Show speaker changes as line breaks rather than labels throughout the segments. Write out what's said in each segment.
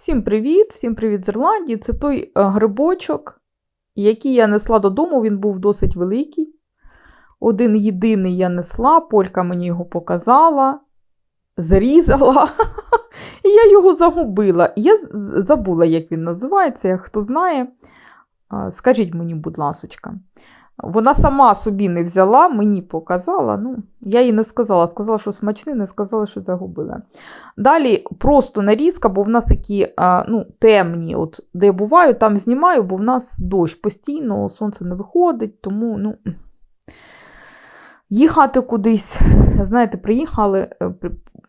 Всім привіт! Всім привіт з Ірландії. Це той е, грибочок, який я несла додому. Він був досить великий. Один єдиний я несла, Полька мені його показала, зрізала, і я його загубила. Я забула, як він називається, хто знає. Скажіть мені, будь ласочка. Вона сама собі не взяла, мені показала. Ну, я їй не сказала, сказала, що смачний, не сказала, що загубила. Далі просто нарізка, бо в нас такі ну, темні, от, де я буваю, там знімаю, бо в нас дощ постійно, сонце не виходить, тому ну, їхати кудись. Знаєте, приїхали, е,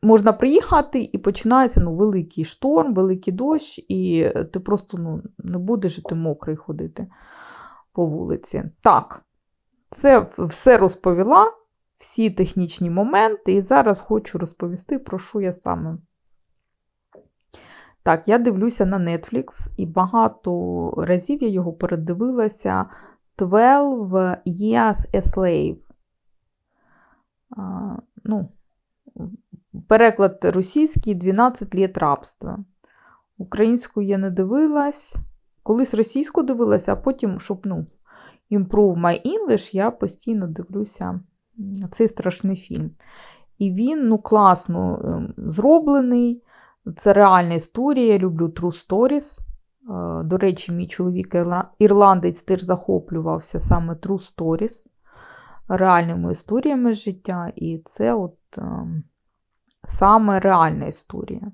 можна приїхати і починається ну, великий шторм, великий дощ, і ти просто ну, не будеш ти мокрий ходити по вулиці. Так, це все розповіла всі технічні моменти, і зараз хочу розповісти, про що я саме. Так, я дивлюся на Netflix, і багато разів я його передивилася 12 Years a Slave. А, ну, переклад російський 12 літ рабства. Українську я не дивилась. Колись російську дивилася, а потім, щоб ну, improve my English, я постійно дивлюся цей страшний фільм. І він ну, класно ем, зроблений. Це реальна історія. Я люблю True Stories. Е, До речі, мій чоловік ірландець теж захоплювався саме True Stories, реальними історіями життя. І це от ем, саме реальна історія.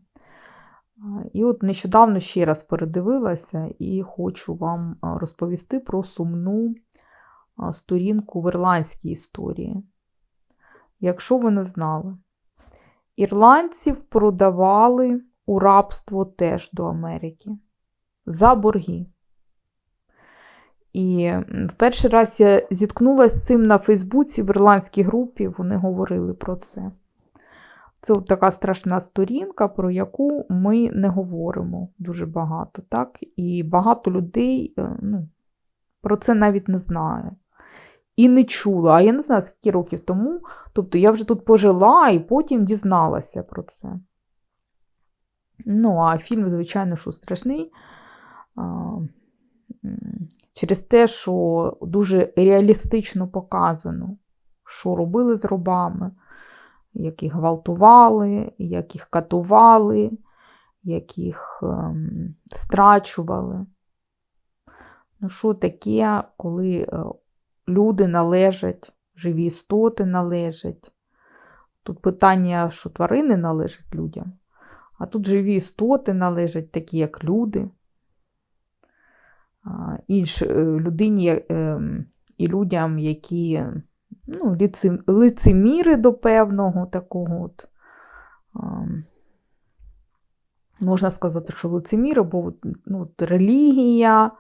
І от нещодавно ще раз передивилася і хочу вам розповісти про сумну сторінку в ірландській історії. Якщо ви не знали, ірландців продавали у рабство теж до Америки за борги. І в перший раз я зіткнулася з цим на Фейсбуці в ірландській групі, вони говорили про це. Це от така страшна сторінка, про яку ми не говоримо дуже багато. так? І багато людей е, ну, про це навіть не знає. І не чула. А я не знаю, скільки років тому. Тобто я вже тут пожила і потім дізналася про це. Ну, а фільм, звичайно, що страшний. Через те, що дуже реалістично показано, що робили з робами, як їх гвалтували, як їх катували, як їх ем, страчували. Ну, що таке, коли е, люди належать, живі істоти належать. Тут питання, що тварини належать людям, а тут живі істоти належать, такі як люди. Інш е, людині ем, і людям, які ну, лицем- лицеміри до певного такого. от, Можна сказати, що лицеміри, бо ну, от релігія,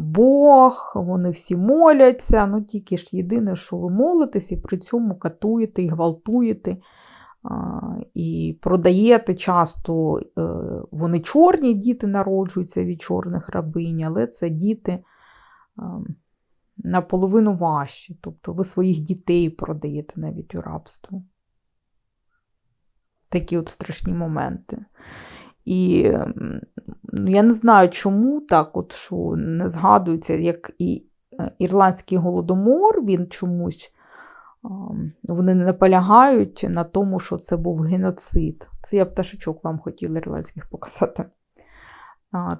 Бог, вони всі моляться. Ну, тільки ж єдине, що ви молитесь, і при цьому катуєте і гвалтуєте, і продаєте часто, е, вони чорні, діти народжуються від чорних рабинь, але це діти наполовину важчі. Тобто ви своїх дітей продаєте навіть у рабство. Такі от страшні моменти. І я не знаю, чому так, от, що не згадується, як і е, ірландський голодомор, він чомусь вони не наполягають на тому, що це був геноцид. Це я пташечок вам хотіла ірландських показати.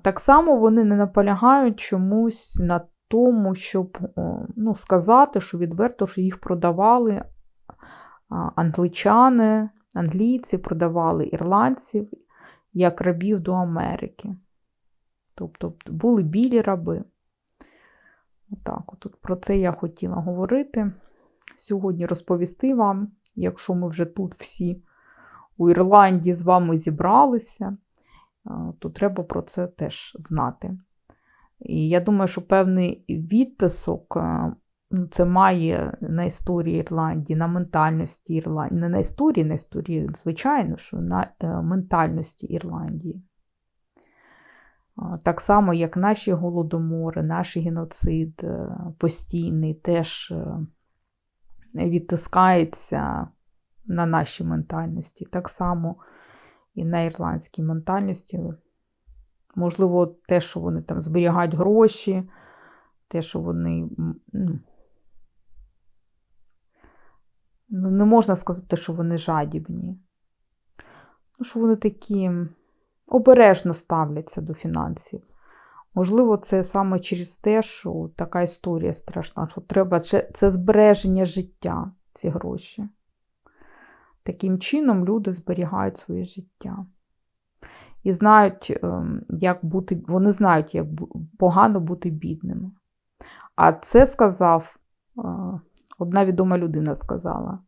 Так само вони не наполягають чомусь на тому, щоб ну, сказати, що відверто, що їх продавали англичани, англійці продавали ірландців як рабів до Америки. Тобто були білі раби. Отак, от про це я хотіла говорити. Сьогодні розповісти вам, якщо ми вже тут всі у Ірландії з вами зібралися, то треба про це теж знати. І я думаю, що певний відтисок ну, це має на історії Ірландії, на ментальності Ірландії. Не на історії, на історії, звичайно, що на е, ментальності Ірландії. Так само, як наші голодомори, наш геноцид е, постійний теж е, відтискається на нашій ментальності. Так само і на ірландській ментальності Можливо, те, що вони там зберігають гроші, те, що вони. Ну, ну, не можна сказати, що вони жадібні. Ну, що вони такі обережно ставляться до фінансів. Можливо, це саме через те, що така історія страшна, що треба це, це збереження життя, ці гроші. Таким чином люди зберігають своє життя. І знають, ем, як бути, вони знають, як погано бути бідними. А це сказав е, одна відома людина сказала.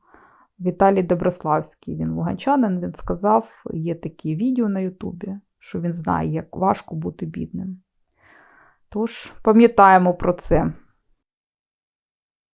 Віталій Доброславський, він луганчанин, він сказав, є такі відео на Ютубі, що він знає, як важко бути бідним. Тож, пам'ятаємо про це.